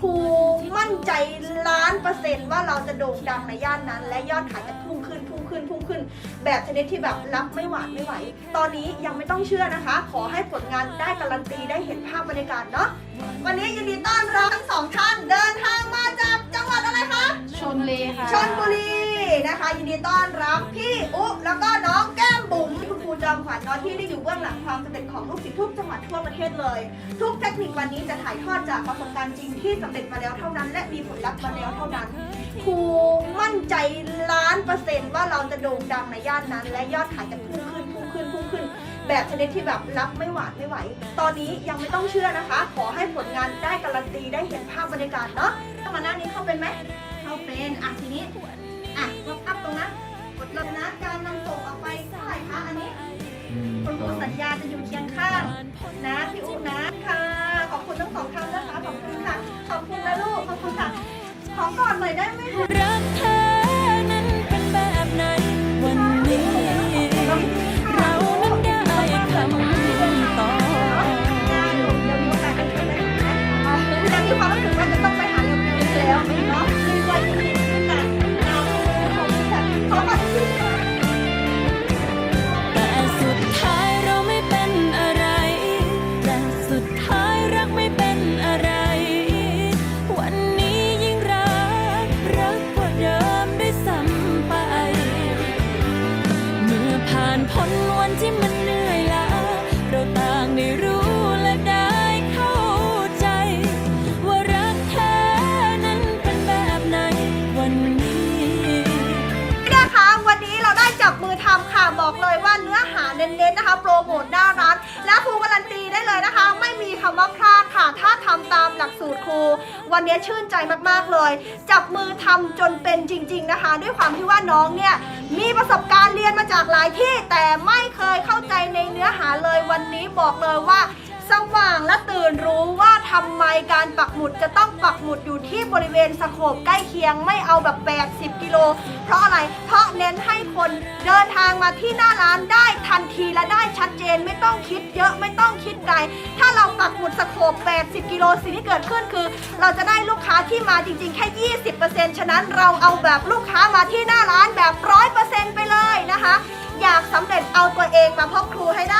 ครูมั่นใจล้านเปอร์เซ็นต์ว่าเราจะโด่งดังในย่านนั้น และยอดขายจะพุ่งขึ้นพุ่งขึ้นพุ่งขึ้น แบบชนิดที่แบบรับไม่หวาดไม่ไหว ตอนนี้ยังไม่ต้องเชื่อนะคะ ขอให้ผลงานได้การันตีได้เห็นภาพบรรยากาศเนาะวันนี้ยินดีต้อนรับทั้งสองท่านเดินทางมาจากจังหวัดอะไรคะชนเลยค่ะชนบุรีนะคะ ยินดีต้อนรับพี่อุ๊แล้วก็น้องแก้ เนาะที่ได้อยู่เบื้องหลังความสำเร็จของลูกศิษย์ทุกจังหวัดทั่วประเทศเลย ทุกเทคนิควันนี้จะถ่ายทอดจากประสบการณ์จริงที่สำเร็จมาแล้วเท่านั้น และมีผลลัพธ์มาแล้วเท่านั้นครูมั่นใจล้านเปอร์เซ็นต์ว่าเราจะโด่งดังในย่านนั้น และยอดขายจะพุ่งขึ้นพุ่งขึ้นพุ่งขึ้น แบบชนิดที่แบบรับไม่หวาดไม่ไหว ตอนนี้ยังไม่ต้องเชื่อนะคะ ขอให้ผลงานได้การันตีได้เห็นภาพบรรยากาศเนาะถ้ามาหน้านี้เข้าเป็นไหมเข้าเป็นอะทีนี้อะกดอัพตรงนั้นกดลยนะการนำส่งออกไปเท่าไหร่คะ ญญาจะอยู่เคียงข้างนะพี่อุ๊นะค่ะ ขอบคุณทั้งสองท่านนะคะ ขอบคุณค่ะ ขอบคุณนะลูก ขอบคุณค่ะ ขอก่อนหน่อยได้ไหมคะรักเธอนั้นเป็นแบบไหนวันนี้เรานั้นได้คำตอบงานหนูเดี๋ยวมีโอกาสจะเจอกันนะยังมีความรู้สึกว่าจะต้องไปหาเร็วๆแล้วเนาะคือวันนี้ พ้นวันที่มันเหนื่อยล้าเราต่างได้รู้และได้เข้าใจ ว่ารักแท้นั้นเป็นแบบไหนวันนี้นะคะวันนี้เราได้จับมือทำค่ะบอกเลยว่าเนื้อหาเน้นๆนะคะ โปรโมทหน้าร้าน และครูการันตีได้เลยนะคะ ไม่มีคำว่าพลาด ถ้าทำตามหลักสูตรครู วันนี้ชื่นใจมากๆเลย จับมือทำจนเป็นจริง ๆนะคะ ด้วยความที่ว่าน้องเนี่ยมีประสบการณ์เรียนมาจากหลายที่ แต่ไม่เคยเข้าใจในเนื้อหาเลยวันนี้บอกเลยว่าสว่างและตื่นรู้ว่าทำไมการปักหมุดจะต้องปักหมุดอยู่ที่บริเวณสโคปใกล้เคียงไม่เอาแบบ 80 กิโล เพราะอะไร เพราะเน้นให้คนเดินทางมาที่หน้าร้านได้ทัน ต้องคิดเยอะไม่ต้องคิดไกล ถ้าเราปักหมุดสโคป80 กิโลสิ่งที่เกิดขึ้นคือ เราจะได้ลูกค้าที่มาจริงๆ แค่ 20%ฉะนั้นเราเอาแบบลูกค้ามาที่หน้าร้านแบบ 100%ไปเลยนะคะ อยากสำเร็จเอาตัวเองมาพบครูให้ได้